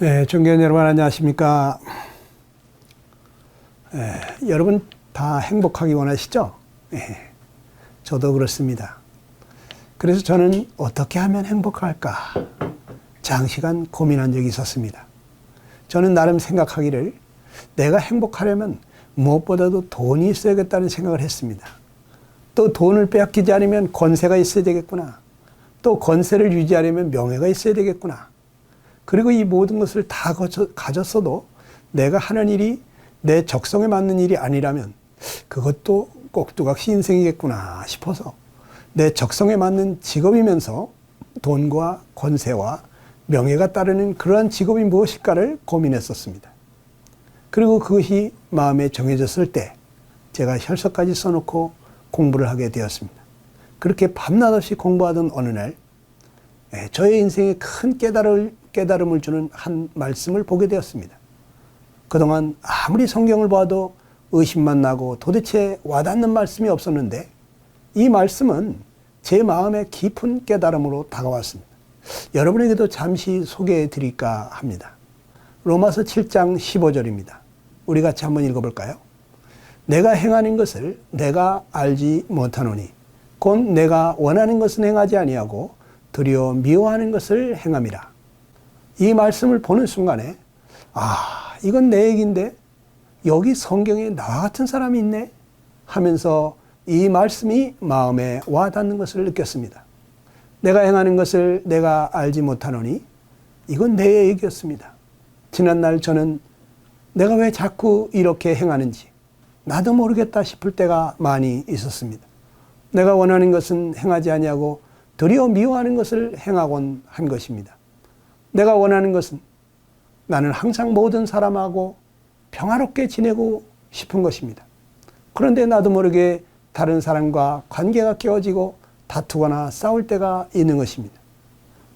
네, 존경하는 여러분 안녕하십니까? 예, 여러분 다 행복하기 원하시죠? 예, 저도 그렇습니다. 그래서 저는 어떻게 하면 행복할까? 장시간 고민한 적이 있었습니다. 저는 나름 생각하기를 내가 행복하려면 무엇보다도 돈이 있어야겠다는 생각을 했습니다. 또 돈을 빼앗기지 않으면 권세가 있어야 되겠구나. 또 권세를 유지하려면 명예가 있어야 되겠구나. 그리고 이 모든 것을 다 거쳐, 가졌어도 내가 하는 일이 내 적성에 맞는 일이 아니라면 그것도 꼭두각시 인생이겠구나 싶어서 내 적성에 맞는 직업이면서 돈과 권세와 명예가 따르는 그러한 직업이 무엇일까를 고민했었습니다. 그리고 그것이 마음에 정해졌을 때 제가 혈서까지 써놓고 공부를 하게 되었습니다. 그렇게 밤낮 없이 공부하던 어느 날 예, 저의 인생에 큰 깨달을, 깨달음을 주는 한 말씀을 보게 되었습니다. 그동안 아무리 성경을 봐도 의심만 나고 도대체 와닿는 말씀이 없었는데 이 말씀은 제 마음에 깊은 깨달음으로 다가왔습니다. 여러분에게도 잠시 소개해 드릴까 합니다. 로마서 7장 15절입니다. 우리 같이 한번 읽어볼까요? 내가 행하는 것을 내가 알지 못하노니 곧 내가 원하는 것은 행하지 아니하고 드리어 미워하는 것을 행함이라. 이 말씀을 보는 순간에 아 이건 내 얘기인데 여기 성경에 나와 같은 사람이 있네 하면서 이 말씀이 마음에 와 닿는 것을 느꼈습니다. 내가 행하는 것을 내가 알지 못하노니 이건 내 얘기였습니다. 지난날 저는 내가 왜 자꾸 이렇게 행하는지 나도 모르겠다 싶을 때가 많이 있었습니다. 내가 원하는 것은 행하지 아니하고 도리어 미워하는 것을 행하곤 한 것입니다. 내가 원하는 것은 나는 항상 모든 사람하고 평화롭게 지내고 싶은 것입니다. 그런데 나도 모르게 다른 사람과 관계가 깨어지고 다투거나 싸울 때가 있는 것입니다.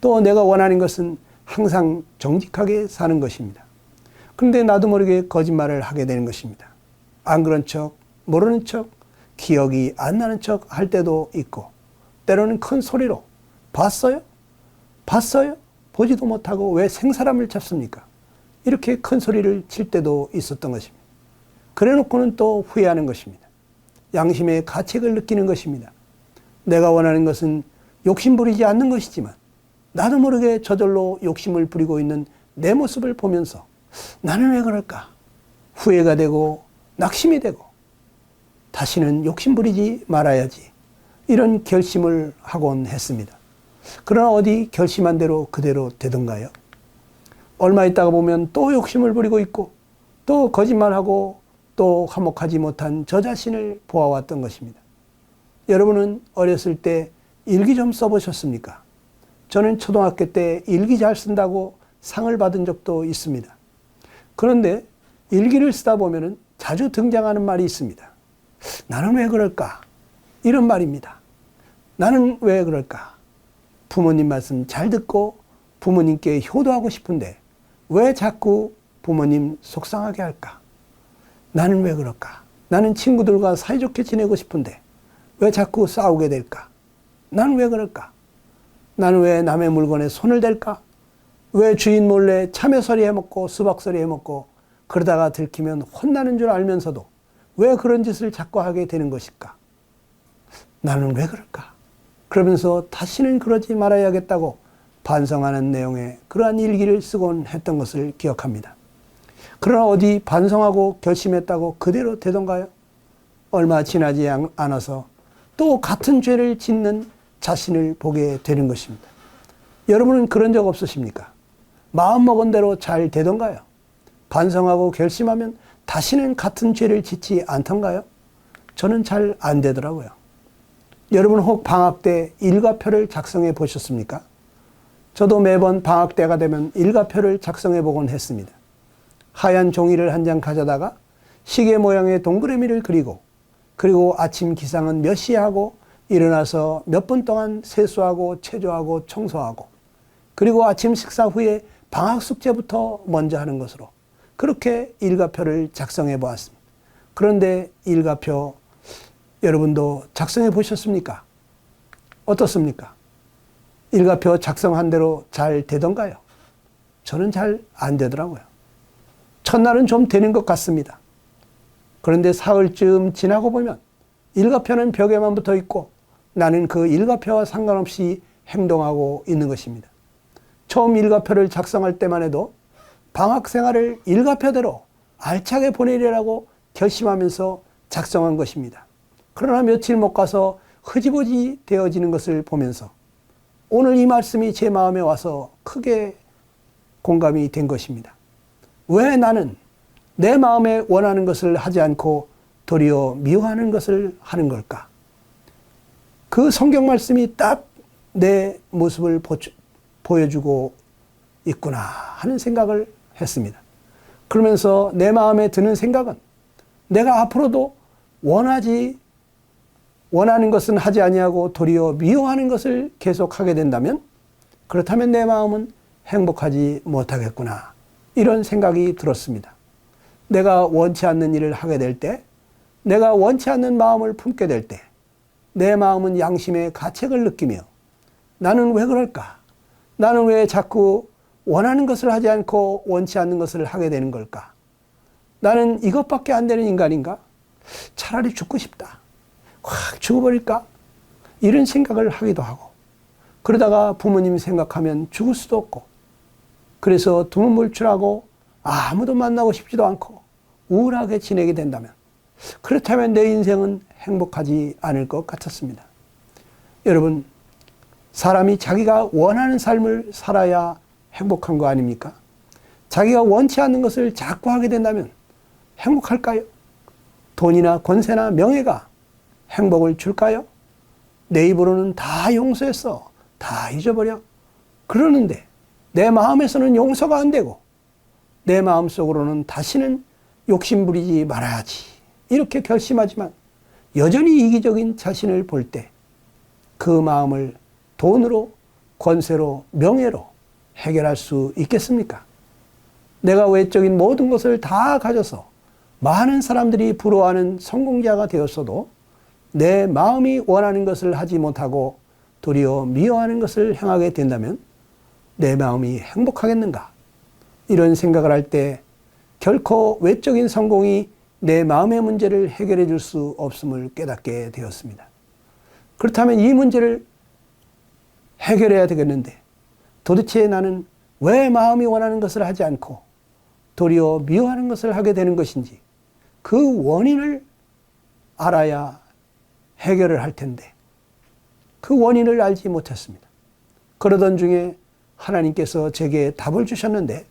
또 내가 원하는 것은 항상 정직하게 사는 것입니다. 그런데 나도 모르게 거짓말을 하게 되는 것입니다. 안 그런 척, 모르는 척, 기억이 안 나는 척 할 때도 있고, 때로는 큰 소리로, 봤어요? 봤어요? 보지도 못하고 왜 생사람을 잡습니까? 이렇게 큰 소리를 칠 때도 있었던 것입니다. 그래 놓고는 또 후회하는 것입니다. 양심의 가책을 느끼는 것입니다. 내가 원하는 것은 욕심 부리지 않는 것이지만, 나도 모르게 저절로 욕심을 부리고 있는 내 모습을 보면서 나는 왜 그럴까? 후회가 되고 낙심이 되고 다시는 욕심 부리지 말아야지. 이런 결심을 하곤 했습니다. 그러나 어디 결심한 대로 그대로 되던가요? 얼마 있다가 보면 또 욕심을 부리고 있고 또 거짓말하고 또 화목하지 못한 저 자신을 보아왔던 것입니다. 여러분은 어렸을 때 일기 좀 써보셨습니까? 저는 초등학교 때 일기 잘 쓴다고 상을 받은 적도 있습니다. 그런데 일기를 쓰다 보면은 자주 등장하는 말이 있습니다. 나는 왜 그럴까? 이런 말입니다. 나는 왜 그럴까? 부모님 말씀 잘 듣고 부모님께 효도하고 싶은데 왜 자꾸 부모님 속상하게 할까? 나는 왜 그럴까? 나는 친구들과 사이좋게 지내고 싶은데 왜 자꾸 싸우게 될까? 나는 왜 그럴까? 나는 왜 남의 물건에 손을 댈까? 왜 주인 몰래 참외서리 해먹고 수박서리 해먹고 그러다가 들키면 혼나는 줄 알면서도 왜 그런 짓을 자꾸 하게 되는 것일까? 나는 왜 그럴까? 그러면서 다시는 그러지 말아야겠다고 반성하는 내용의 그러한 일기를 쓰곤 했던 것을 기억합니다. 그러나 어디 반성하고 결심했다고 그대로 되던가요? 얼마 지나지 않아서 또 같은 죄를 짓는 자신을 보게 되는 것입니다. 여러분은 그런 적 없으십니까? 마음먹은 대로 잘 되던가요? 반성하고 결심하면 다시는 같은 죄를 짓지 않던가요? 저는 잘 안 되더라고요. 여러분 혹 방학 때 일과표를 작성해 보셨습니까? 저도 매번 방학 때가 되면 일과표를 작성해 보곤 했습니다. 하얀 종이를 한 장 가져다가 시계 모양의 동그라미를 그리고 그리고 아침 기상은 몇 시에 하고 일어나서 몇 분 동안 세수하고 체조하고 청소하고 그리고 아침 식사 후에 방학 숙제부터 먼저 하는 것으로 그렇게 일과표를 작성해 보았습니다. 그런데 일과표 여러분도 작성해 보셨습니까? 어떻습니까? 일과표 작성한 대로 잘 되던가요? 저는 잘 안 되더라고요. 첫날은 좀 되는 것 같습니다. 그런데 사흘쯤 지나고 보면 일과표는 벽에만 붙어 있고 나는 그 일과표와 상관없이 행동하고 있는 것입니다. 처음 일과표를 작성할 때만 해도 방학 생활을 일과표대로 알차게 보내려고 결심하면서 작성한 것입니다. 그러나 며칠 못 가서 흐지부지 되어지는 것을 보면서 오늘 이 말씀이 제 마음에 와서 크게 공감이 된 것입니다. 왜 나는 내 마음에 원하는 것을 하지 않고 도리어 미워하는 것을 하는 걸까? 그 성경 말씀이 딱 내 모습을 보여주고 있구나 하는 생각을 했습니다. 그러면서 내 마음에 드는 생각은 내가 앞으로도 원하지 원하는 것은 하지 아니하고 도리어 미워하는 것을 계속하게 된다면 그렇다면 내 마음은 행복하지 못하겠구나 이런 생각이 들었습니다. 내가 원치 않는 일을 하게 될 때, 내가 원치 않는 마음을 품게 될 때, 내 마음은 양심의 가책을 느끼며 나는 왜 그럴까? 나는 왜 자꾸 원하는 것을 하지 않고 원치 않는 것을 하게 되는 걸까? 나는 이것밖에 안 되는 인간인가? 차라리 죽고 싶다. 확 죽어버릴까? 이런 생각을 하기도 하고, 그러다가 부모님 생각하면 죽을 수도 없고, 그래서 두문물출하고 아무도 만나고 싶지도 않고 우울하게 지내게 된다면, 그렇다면 내 인생은 행복하지 않을 것 같았습니다. 여러분, 사람이 자기가 원하는 삶을 살아야 행복한 거 아닙니까? 자기가 원치 않는 것을 자꾸 하게 된다면 행복할까요? 돈이나 권세나 명예가 행복을 줄까요? 내 입으로는 다 용서했어. 다 잊어버려. 그러는데 내 마음에서는 용서가 안 되고 내 마음 속으로는 다시는 욕심 부리지 말아야지. 이렇게 결심하지만 여전히 이기적인 자신을 볼 때 그 마음을 돈으로, 권세로, 명예로 해결할 수 있겠습니까? 내가 외적인 모든 것을 다 가져서 많은 사람들이 부러워하는 성공자가 되었어도 내 마음이 원하는 것을 하지 못하고 도리어 미워하는 것을 행하게 된다면 내 마음이 행복하겠는가? 이런 생각을 할 때 결코 외적인 성공이 내 마음의 문제를 해결해 줄 수 없음을 깨닫게 되었습니다. 그렇다면 이 문제를 해결해야 되겠는데 도대체 나는 왜 마음이 원하는 것을 하지 않고 도리어 미워하는 것을 하게 되는 것인지 그 원인을 알아야 해결을 할 텐데 그 원인을 알지 못했습니다. 그러던 중에 하나님께서 제게 답을 주셨는데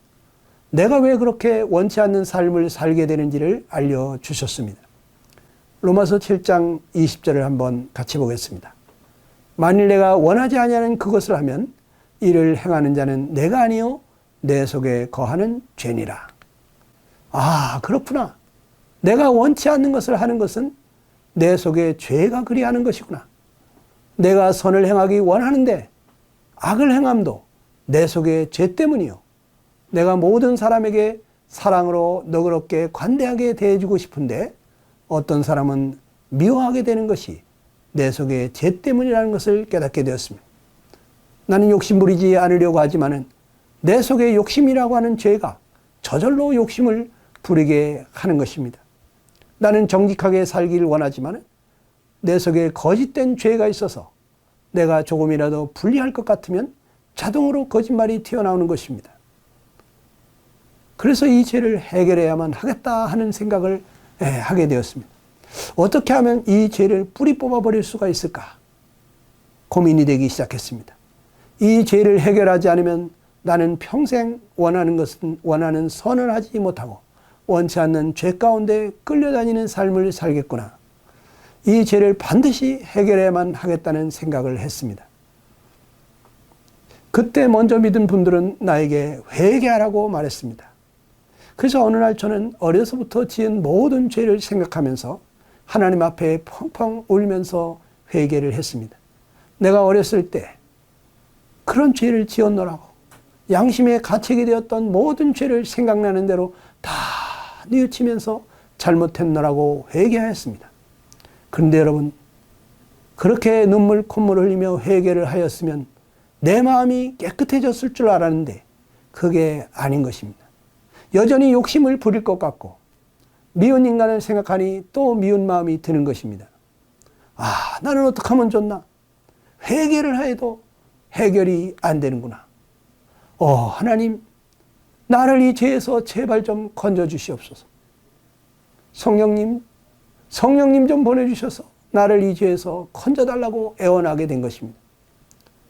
내가 왜 그렇게 원치 않는 삶을 살게 되는지를 알려주셨습니다. 로마서 7장 20절을 한번 같이 보겠습니다. 만일 내가 원하지 아니하는 그것을 하면 이를 행하는 자는 내가 아니요 내 속에 거하는 죄니라. 아 그렇구나. 내가 원치 않는 것을 하는 것은 내 속에 죄가 그리하는 것이구나. 내가 선을 행하기 원하는데 악을 행함도 내 속에 죄 때문이요. 내가 모든 사람에게 사랑으로 너그럽게 관대하게 대해주고 싶은데 어떤 사람은 미워하게 되는 것이 내 속에 죄 때문이라는 것을 깨닫게 되었습니다. 나는 욕심 부리지 않으려고 하지만은 내 속에 욕심이라고 하는 죄가 저절로 욕심을 부리게 하는 것입니다. 나는 정직하게 살기를 원하지만 내 속에 거짓된 죄가 있어서 내가 조금이라도 불리할 것 같으면 자동으로 거짓말이 튀어나오는 것입니다. 그래서 이 죄를 해결해야만 하겠다 하는 생각을 예, 하게 되었습니다. 어떻게 하면 이 죄를 뿌리 뽑아버릴 수가 있을까? 고민이 되기 시작했습니다. 이 죄를 해결하지 않으면 나는 평생 원하는 것은 원하는 선을 하지 못하고 원치 않는 죄 가운데 끌려다니는 삶을 살겠구나. 이 죄를 반드시 해결해야만 하겠다는 생각을 했습니다. 그때 먼저 믿은 분들은 나에게 회개하라고 말했습니다. 그래서 어느 날 저는 어려서부터 지은 모든 죄를 생각하면서 하나님 앞에 펑펑 울면서 회개를 했습니다. 내가 어렸을 때 그런 죄를 지었노라고 양심의 가책이 되었던 모든 죄를 생각나는 대로 다 뉘우치면서 잘못했노라고 회개하였습니다. 그런데 여러분, 그렇게 눈물 콧물 흘리며 회개를 하였으면 내 마음이 깨끗해졌을 줄 알았는데 그게 아닌 것입니다. 여전히 욕심을 부릴 것 같고 미운 인간을 생각하니 또 미운 마음이 드는 것입니다. 아, 나는 어떻게 하면 좋나? 회개를 해도 해결이 안 되는구나. 어, 하나님, 나를 이 죄에서 제발 좀 건져 주시옵소서. 성령님, 성령님 좀 보내주셔서 나를 이 죄에서 건져달라고 애원하게 된 것입니다.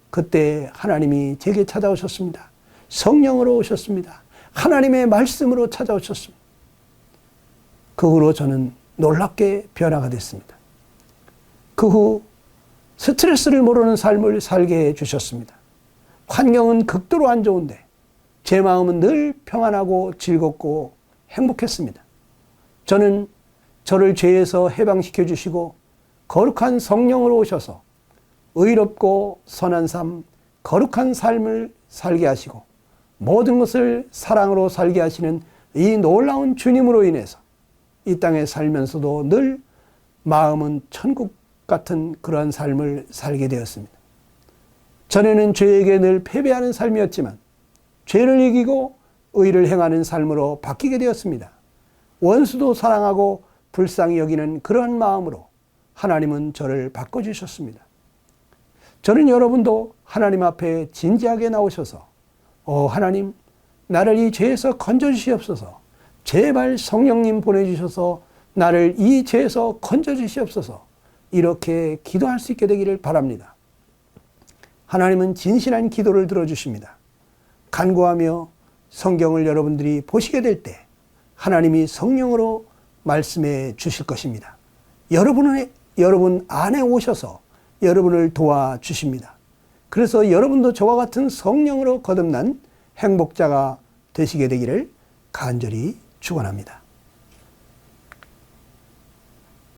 그때 하나님이 제게 찾아오셨습니다. 성령으로 오셨습니다. 하나님의 말씀으로 찾아오셨습니다. 그 후로 저는 놀랍게 변화가 됐습니다. 그 후 스트레스를 모르는 삶을 살게 해 주셨습니다. 환경은 극도로 안 좋은데 제 마음은 늘 평안하고 즐겁고 행복했습니다. 저는 저를 죄에서 해방시켜 주시고 거룩한 성령으로 오셔서 의롭고 선한 삶, 거룩한 삶을 살게 하시고 모든 것을 사랑으로 살게 하시는 이 놀라운 주님으로 인해서 이 땅에 살면서도 늘 마음은 천국 같은 그러한 삶을 살게 되었습니다. 전에는 죄에게 늘 패배하는 삶이었지만 죄를 이기고 의를 행하는 삶으로 바뀌게 되었습니다. 원수도 사랑하고 불쌍히 여기는 그러한 마음으로 하나님은 저를 바꿔주셨습니다. 저는 여러분도 하나님 앞에 진지하게 나오셔서 어, 하나님, 나를 이 죄에서 건져주시옵소서. 제발 성령님 보내주셔서 나를 이 죄에서 건져주시옵소서. 이렇게 기도할 수 있게 되기를 바랍니다. 하나님은 진실한 기도를 들어주십니다. 간구하며 성경을 여러분들이 보시게 될 때 하나님이 성령으로 말씀해 주실 것입니다. 여러분의, 여러분 안에 오셔서 여러분을 도와 주십니다. 그래서 여러분도 저와 같은 성령으로 거듭난 행복자가 되시게 되기를 간절히 축원합니다.